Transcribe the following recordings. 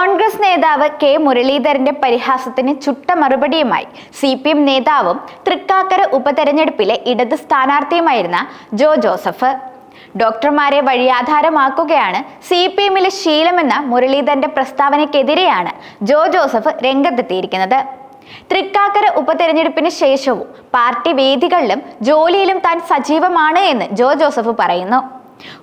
കോൺഗ്രസ് നേതാവ് കെ മുരളീധരന്റെ പരിഹാസത്തിന് ചുട്ട മറുപടിയുമായി സി പി എം നേതാവും തൃക്കാക്കര ഉപതെരഞ്ഞെടുപ്പിലെ ഇടത് സ്ഥാനാർത്ഥിയുമായിരുന്ന ജോ ജോസഫ്. ഡോക്ടർമാരെ വഴിയാധാരമാക്കുകയാണ് സി പി എമ്മിലെ ശീലമെന്ന മുരളീധരന്റെ പ്രസ്താവനയ്ക്കെതിരെയാണ് ജോ ജോസഫ് രംഗത്തെത്തിയിരിക്കുന്നത്. തൃക്കാക്കര ഉപതെരഞ്ഞെടുപ്പിന് ശേഷവും പാർട്ടി വേദികളിലും ജോലിയിലും താൻ സജീവമാണ് എന്ന് ജോ ജോസഫ് പറയുന്നു.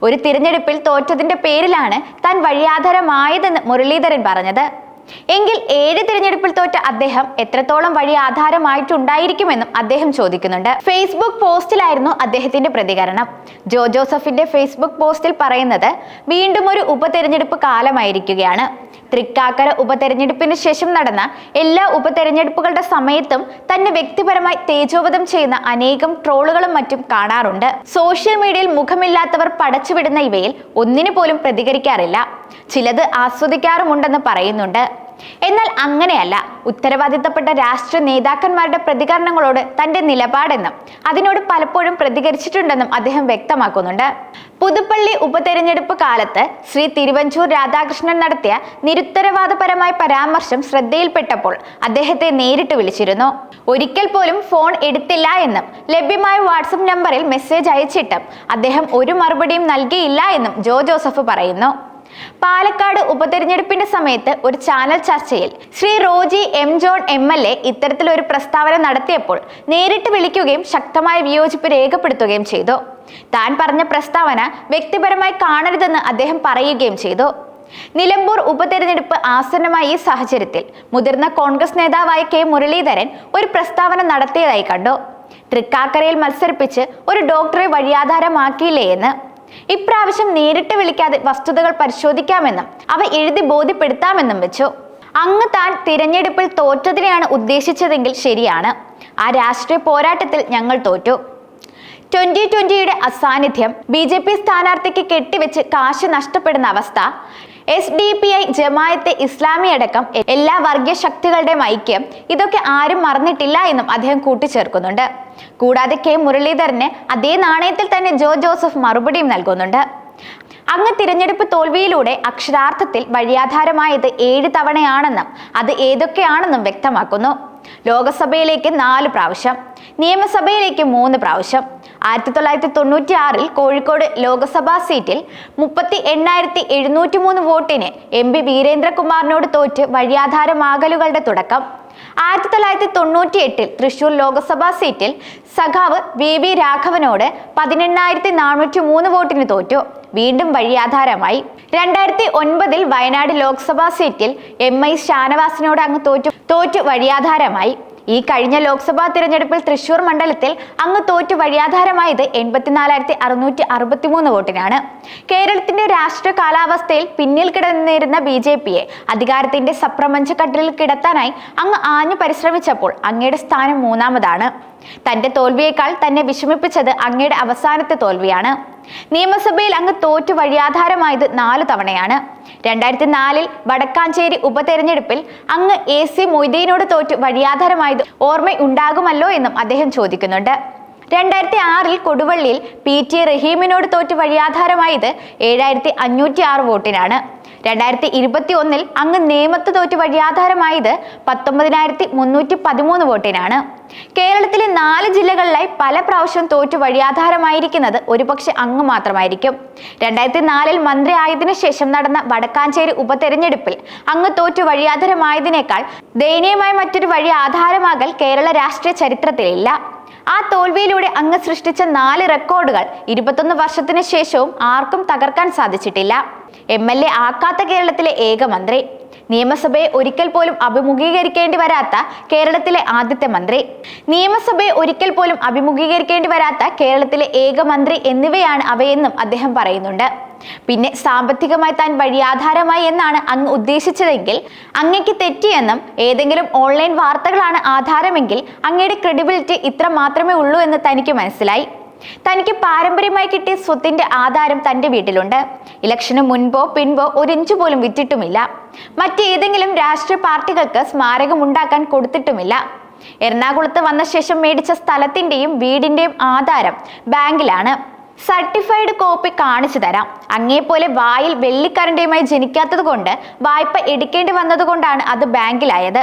ഒരു തിരഞ്ഞെടുപ്പിൽ തോറ്റതിന്റെ പേരിലാണ് താൻ വഴിയാധാരമായതെന്ന് മുരളീധരൻ പറഞ്ഞത്. എങ്കിൽ ഏഴ് തിരഞ്ഞെടുപ്പിൽ തോറ്റ അദ്ദേഹം എത്രത്തോളം വഴി ആധാരമായിട്ടുണ്ടായിരിക്കുമെന്നും അദ്ദേഹം ചോദിക്കുന്നുണ്ട്. ഫേസ്ബുക്ക് പോസ്റ്റിലായിരുന്നു അദ്ദേഹത്തിന്റെ പ്രതികരണം. ജോ ജോസഫിന്റെ ഫേസ്ബുക്ക് പോസ്റ്റിൽ പറയുന്നത് വീണ്ടും ഒരു ഉപതെരഞ്ഞെടുപ്പ് കാലമായിരിക്കുകയാണ്. തൃക്കാക്കര ഉപതെരഞ്ഞെടുപ്പിന് ശേഷം നടന്ന എല്ലാ ഉപതെരഞ്ഞെടുപ്പുകളുടെ സമയത്തും തന്നെ വ്യക്തിപരമായി തേജോവധം ചെയ്യുന്ന അനേകം ട്രോളുകളും മറ്റും കാണാറുണ്ട്. സോഷ്യൽ മീഡിയയിൽ മുഖമില്ലാത്തവർ പടച്ചുവിടുന്ന ഇവയിൽ ഒന്നിനു പോലും പ്രതികരിക്കാറില്ല. ചിലത് ആസ്വദിക്കാറുമുണ്ടെന്ന് പറയുന്നുണ്ട്. എന്നാൽ അങ്ങനെയല്ല ഉത്തരവാദിത്തപ്പെട്ട രാഷ്ട്രീയ നേതാക്കന്മാരുടെ പ്രതികരണങ്ങളോട് തന്റെ നിലപാടെന്നും അതിനോട് പലപ്പോഴും പ്രതികരിച്ചിട്ടുണ്ടെന്നും അദ്ദേഹം വ്യക്തമാക്കുന്നുണ്ട്. പുതുപ്പള്ളി ഉപതെരഞ്ഞെടുപ്പ് കാലത്ത് ശ്രീ തിരുവഞ്ചൂർ രാധാകൃഷ്ണൻ നടത്തിയ നിരുത്തരവാദപരമായ പരാമർശം ശ്രദ്ധയിൽപ്പെട്ടപ്പോൾ അദ്ദേഹത്തെ നേരിട്ട് വിളിച്ചിരുന്നു. ഒരിക്കൽ പോലും ഫോൺ എടുത്തില്ല എന്നും ലഭ്യമായ വാട്സപ്പ് നമ്പറിൽ മെസ്സേജ് അയച്ചിട്ടും അദ്ദേഹം ഒരു മറുപടിയും നൽകിയില്ല എന്നും ജോ ജോസഫ് പറയുന്നു. പാലക്കാട് ഉപതെരഞ്ഞെടുപ്പിന്റെ സമയത്ത് ഒരു ചാനൽ ചർച്ചയിൽ Shri Roji M John M L A ഇത്തരത്തിലൊരു പ്രസ്താവന നടത്തിയപ്പോൾ നേരിട്ട് വിളിക്കുകയും ശക്തമായ വിയോജിപ്പ് രേഖപ്പെടുത്തുകയും ചെയ്തു. താൻ പറഞ്ഞ പ്രസ്താവന വ്യക്തിപരമായി കാണരുതെന്ന് അദ്ദേഹം പറയുകയും ചെയ്തു. നിലമ്പൂർ ഉപതെരഞ്ഞെടുപ്പ് ആസന്നമായ ഈ സാഹചര്യത്തിൽ മുതിർന്ന കോൺഗ്രസ് നേതാവായ കെ മുരളീധരൻ ഒരു പ്രസ്താവന നടത്തിയതായി കണ്ടു. തൃക്കാക്കരയിൽ മത്സരിപ്പിച്ച് ഒരു ഡോക്ടറെ വഴിയാധാരമാക്കിയില്ലേ എന്ന്. ഇപ്രാവശ്യം നേരിട്ട് വിളിക്കാതെ വസ്തുതകൾ പരിശോധിക്കാമെന്നും അവ എഴുതി ബോധ്യപ്പെടുത്താമെന്നും വെച്ചു. അങ്ങ് താൻ തിരഞ്ഞെടുപ്പിൽ തോറ്റതിനെയാണ് ഉദ്ദേശിച്ചതെങ്കിൽ ശരിയാണ്. ആ രാഷ്ട്രീയ പോരാട്ടത്തിൽ ഞങ്ങൾ തോറ്റു. ട്വന്റി ട്വന്റിയുടെ അസാന്നിധ്യം ബി ജെ പി സ്ഥാനാർത്ഥിക്ക് കെട്ടിവെച്ച് കാശ് നഷ്ടപ്പെടുന്ന അവസ്ഥ S D P I Jamaat Islami അടക്കം എല്ലാ വർഗീയ ശക്തികളുടെയും ഐക്യം. ഇതൊക്കെ ആരും മറന്നിട്ടില്ല എന്നും അദ്ദേഹം കൂട്ടിച്ചേർക്കുന്നുണ്ട്. കൂടാതെ കെ മുരളീധരന് അതേ നാണയത്തിൽ തന്നെ ജോ ജോസഫ് മറുപടിയും നൽകുന്നുണ്ട്. അങ്ങ് തിരഞ്ഞെടുപ്പ് തോൽവിയിലൂടെ അക്ഷരാർത്ഥത്തിൽ വഴിയാധാരമായത് ഏഴ് തവണയാണെന്നും അത് ഏതൊക്കെയാണെന്നും വ്യക്തമാക്കുന്നു. ലോകസഭയിലേക്ക് നാല് പ്രാവശ്യം നിയമസഭയിലേക്ക് മൂന്ന് പ്രാവശ്യം ആയിരത്തി തൊള്ളായിരത്തി തൊണ്ണൂറ്റി ആറിൽ കോഴിക്കോട് ലോക്സഭാ സീറ്റിൽ മുപ്പത്തി എണ്ണായിരത്തി എഴുന്നൂറ്റി മൂന്ന് വോട്ടിന് എം പി വീരേന്ദ്രകുമാറിനോട് തോറ്റ് വഴിയാധാരമാകലുകളുടെ തുടക്കം. ആയിരത്തി തൊള്ളായിരത്തി തൊണ്ണൂറ്റി എട്ടിൽ തൃശൂർ ലോക്സഭാ സീറ്റിൽ സഖാവ് വി വി രാഘവനോട് പതിനെണ്ണായിരത്തി നാനൂറ്റി മൂന്ന് വോട്ടിന് തോറ്റു. വീണ്ടും വഴിയാധാരമായി. രണ്ടായിരത്തി ഒൻപതിൽ വയനാട് ലോക്സഭാ സീറ്റിൽ എം ഐ ഷാനവാസിനോട് അങ്ങ് തോറ്റു. തോറ്റു വഴിയാധാരമായി. ഈ കഴിഞ്ഞ ലോക്സഭാ തിരഞ്ഞെടുപ്പിൽ തൃശൂർ മണ്ഡലത്തിൽ അങ്ങ് തോറ്റു വഴിയാധാരമായത് എൺപത്തിനാലായിരത്തി അറുന്നൂറ്റി അറുപത്തിമൂന്ന് വോട്ടിനാണ്. കേരളത്തിന്റെ രാഷ്ട്രീയ കാലാവസ്ഥയിൽ പിന്നിൽ കിടന്നിരുന്ന ബി ജെ പിയെ അധികാരത്തിന്റെ സപ്രമഞ്ച കട്ടിലിൽ കിടത്താനായി അങ്ങ് ആഞ്ഞു പരിശ്രമിച്ചപ്പോൾ അങ്ങയുടെ സ്ഥാനം മൂന്നാമതാണ്. തന്റെ തോൽവിയേക്കാൾ തന്നെ വിഷമിപ്പിച്ചത് അങ്ങയുടെ അവസാനത്തെ തോൽവിയാണ്. നിയമസഭയിൽ അങ്ങ് തോറ്റു വഴിയാധാരമായത് നാല് തവണയാണ്. രണ്ടായിരത്തി നാലിൽ വടക്കാഞ്ചേരി ഉപതെരഞ്ഞെടുപ്പിൽ അങ്ങ് എ സി മൊയ്തീനോട് തോറ്റു വഴിയാധാരമായത് ഓർമ്മയുണ്ടാകുമല്ലോ എന്നും അദ്ദേഹം ചോദിക്കുന്നുണ്ട്. രണ്ടായിരത്തി ആറിൽ കൊടുവള്ളിയിൽ പി ടി റഹീമിനോട് തോറ്റു വഴിയാധാരമായത് ഏഴായിരത്തി അഞ്ഞൂറ്റി ആറ് വോട്ടിനാണ്. രണ്ടായിരത്തി ഇരുപത്തി ഒന്നിൽ അങ്ങ് നേമത്ത് തോറ്റ് വഴിയാധാരമായത് പത്തൊമ്പതിനായിരത്തി മുന്നൂറ്റി പതിമൂന്ന് വോട്ടിനാണ്. കേരളത്തിലെ നാല് ജില്ലകളിലായി പല പ്രാവശ്യം തോറ്റു വഴിയാധാരമായിരിക്കുന്നത് ഒരുപക്ഷെ അങ്ങ് മാത്രമായിരിക്കും. രണ്ടായിരത്തി നാലിൽ മന്ത്രി ആയതിനു ശേഷം നടന്ന വടക്കാഞ്ചേരി ഉപതെരഞ്ഞെടുപ്പിൽ അങ്ങ് തോറ്റു വഴിയാധാരമായതിനേക്കാൾ ദയനീയമായ മറ്റൊരു വഴി ആധാരമാകൽ കേരള രാഷ്ട്രീയ ചരിത്രത്തിലില്ല. ആ തോൽവിയിലൂടെ അങ്ങ് സൃഷ്ടിച്ച നാല് റെക്കോർഡുകൾ ഇരുപത്തൊന്ന് വർഷത്തിന് ശേഷവും ആർക്കും തകർക്കാൻ സാധിച്ചിട്ടില്ല. എം എൽ എ ആക്കാത്ത കേരളത്തിലെ ഏക മന്ത്രി. നിയമസഭയെ ഒരിക്കൽ പോലും അഭിമുഖീകരിക്കേണ്ടി വരാത്ത കേരളത്തിലെ ആദ്യത്തെ മന്ത്രി. നിയമസഭയെ ഒരിക്കൽ പോലും അഭിമുഖീകരിക്കേണ്ടി വരാത്ത കേരളത്തിലെ ഏക മന്ത്രി എന്നിവയാണ് അവയെന്നും അദ്ദേഹം പറയുന്നുണ്ട്. പിന്നെ സാമ്പത്തികമായി താൻ വഴിയാധാരമായി എന്നാണ് അങ്ങ് ഉദ്ദേശിച്ചതെങ്കിൽ അങ്ങയ്ക്ക് തെറ്റിയെന്നും ഏതെങ്കിലും ഓൺലൈൻ വാർത്തകളാണ് ആധാരമെങ്കിൽ അങ്ങയുടെ ക്രെഡിബിലിറ്റി ഇത്ര മാത്രമേ ഉള്ളൂ എന്ന് തനിക്ക് മനസ്സിലായി. തനിക്ക് പാരമ്പര്യമായി കിട്ടിയ സ്വത്തിന്റെ ആധാരം തന്റെ വീട്ടിലുണ്ട്. ഇലക്ഷന് മുൻപോ പിൻപോ ഒരിഞ്ചു പോലും വിറ്റിട്ടുമില്ല. മറ്റേതെങ്കിലും രാഷ്ട്രീയ പാർട്ടികൾക്ക് സ്മാരകം ഉണ്ടാക്കാൻ കൊടുത്തിട്ടുമില്ല. എറണാകുളത്ത് വന്ന ശേഷം മേടിച്ച സ്ഥലത്തിന്റെയും വീടിന്റെയും ആധാരം ബാങ്കിലാണ്. സർട്ടിഫൈഡ് കോപ്പി കാണിച്ചു തരാം. അങ്ങേപോലെ വായിൽ വെള്ളിക്കരണ്ടിയുമായി ജനിക്കാത്തത് കൊണ്ട് വായ്പ എടുക്കേണ്ടി വന്നതുകൊണ്ടാണ് അത് ബാങ്കിലായത്.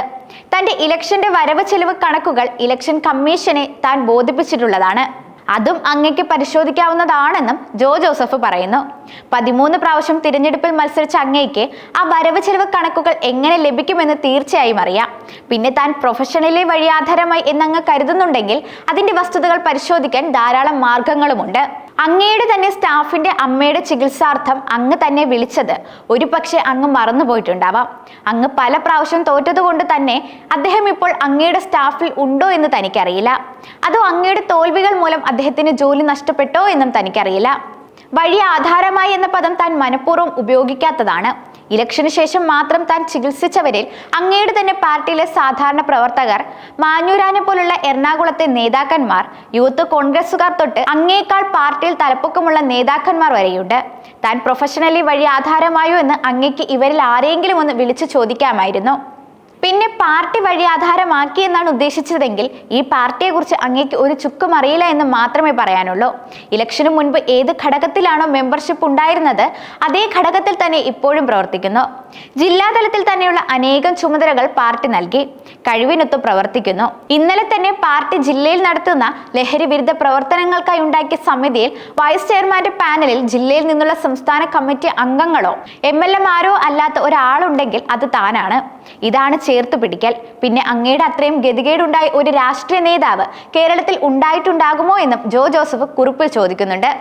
തന്റെ ഇലക്ഷന്റെ വരവ് ചെലവ് കണക്കുകൾ ഇലക്ഷൻ കമ്മീഷനെ താൻ ബോധിപ്പിച്ചിട്ടുള്ളതാണ്. അതും അങ്ങയ്ക്ക് പരിശോധിക്കാവുന്നതാണെന്നും ജോ ജോസഫ് പറയുന്നു. പതിമൂന്ന് പ്രാവശ്യം തിരഞ്ഞെടുപ്പിൽ മത്സരിച്ച അങ്ങയ്ക്ക് ആ വരവ് ചെലവ് കണക്കുകൾ എങ്ങനെ ലഭിക്കുമെന്ന് തീർച്ചയായും അറിയാം. പിന്നെ താൻ പ്രൊഫഷണലി വഴി ആധാരമായി എന്നങ്ങ് കരുതുന്നുണ്ടെങ്കിൽ അതിന്റെ വസ്തുതകൾ പരിശോധിക്കാൻ ധാരാളം മാർഗങ്ങളുമുണ്ട്. അങ്ങയുടെ തന്നെ സ്റ്റാഫിന്റെ അമ്മയുടെ ചികിത്സാർത്ഥം അങ്ങ് തന്നെ വിളിച്ചത്. ഒരു പക്ഷേ അങ്ങ് മറന്നുപോയിട്ടുണ്ടാവാം അങ്ങ് പല പ്രാവശ്യം തോറ്റതുകൊണ്ട് തന്നെ അദ്ദേഹം ഇപ്പോൾ അങ്ങയുടെ സ്റ്റാഫിൽ ഉണ്ടോ എന്ന് തനിക്കറിയില്ല. അതോ അങ്ങയുടെ തോൽവികൾ മൂലം അദ്ദേഹത്തിന് ജോലി നഷ്ടപ്പെട്ടോ എന്നും തനിക്കറിയില്ല. വഴി ആധാരമായി എന്ന പദം താൻ മനഃപൂർവം ഉപയോഗിക്കാത്തതാണ്. ഇലക്ഷന് ശേഷം മാത്രം താൻ ചികിത്സിച്ചവരിൽ അങ്ങയുടെ തന്നെ പാർട്ടിയിലെ സാധാരണ പ്രവർത്തകർ മാഞ്ഞൂരാനെ പോലുള്ള എറണാകുളത്തെ നേതാക്കന്മാർ യൂത്ത് കോൺഗ്രസുകാർ തൊട്ട് അങ്ങേക്കാൾ പാർട്ടിയിൽ തലപ്പൊക്കമുള്ള നേതാക്കന്മാർ വരെയുണ്ട്. താൻ പ്രൊഫഷണലി വഴി ആധാരമായോ എന്ന് അങ്ങേക്ക് ഇവരിൽ ആരെങ്കിലും ഒന്ന് വിളിച്ചു ചോദിക്കാമായിരുന്നു. പിന്നെ പാർട്ടി വഴി ആധാരമാക്കി എന്നാണ് ഉദ്ദേശിച്ചതെങ്കിൽ ഈ പാർട്ടിയെക്കുറിച്ച് അങ്ങേക്ക് ഒരു ചുക്കും അറിയില്ല എന്ന് മാത്രമേ പറയാനുള്ളൂ. ഇലക്ഷന് മുൻപ് ഏത് ഘടകത്തിലാണോ മെമ്പർഷിപ്പ് ഉണ്ടായിരുന്നത് അതേ ഘടകത്തിൽ തന്നെ ഇപ്പോഴും പ്രവർത്തിക്കുന്നു. ജില്ലാതലത്തിൽ തന്നെയുള്ള അനേകം ചുമതലകൾ പാർട്ടി നൽകി. കഴിവിനൊത്ത് പ്രവർത്തിക്കുന്നു. ഇന്നലെ തന്നെ പാർട്ടി ജില്ലയിൽ നടത്തുന്ന ലഹരി വിരുദ്ധ പ്രവർത്തനങ്ങൾക്കായി ഉണ്ടാക്കിയ സമിതിയിൽ വൈസ് ചെയർമാന്റെ പാനലിൽ ജില്ലയിൽ നിന്നുള്ള സംസ്ഥാന കമ്മിറ്റി അംഗങ്ങളോ എം എൽ എമാരോ അല്ലാത്ത ഒരാളുണ്ടെങ്കിൽ അത് താനാണ്. ഇതാണ് ചേർത്ത് പിടിക്കൽ. പിന്നെ അങ്ങയുടെ അത്രയും ഗതികേടുണ്ടായ ഒരു രാഷ്ട്രീയ നേതാവ് കേരളത്തിൽ ഉണ്ടായിട്ടുണ്ടാകുമോ എന്നും ജോ ജോസഫ് കുറിപ്പിൽ ചോദിക്കുന്നുണ്ട്.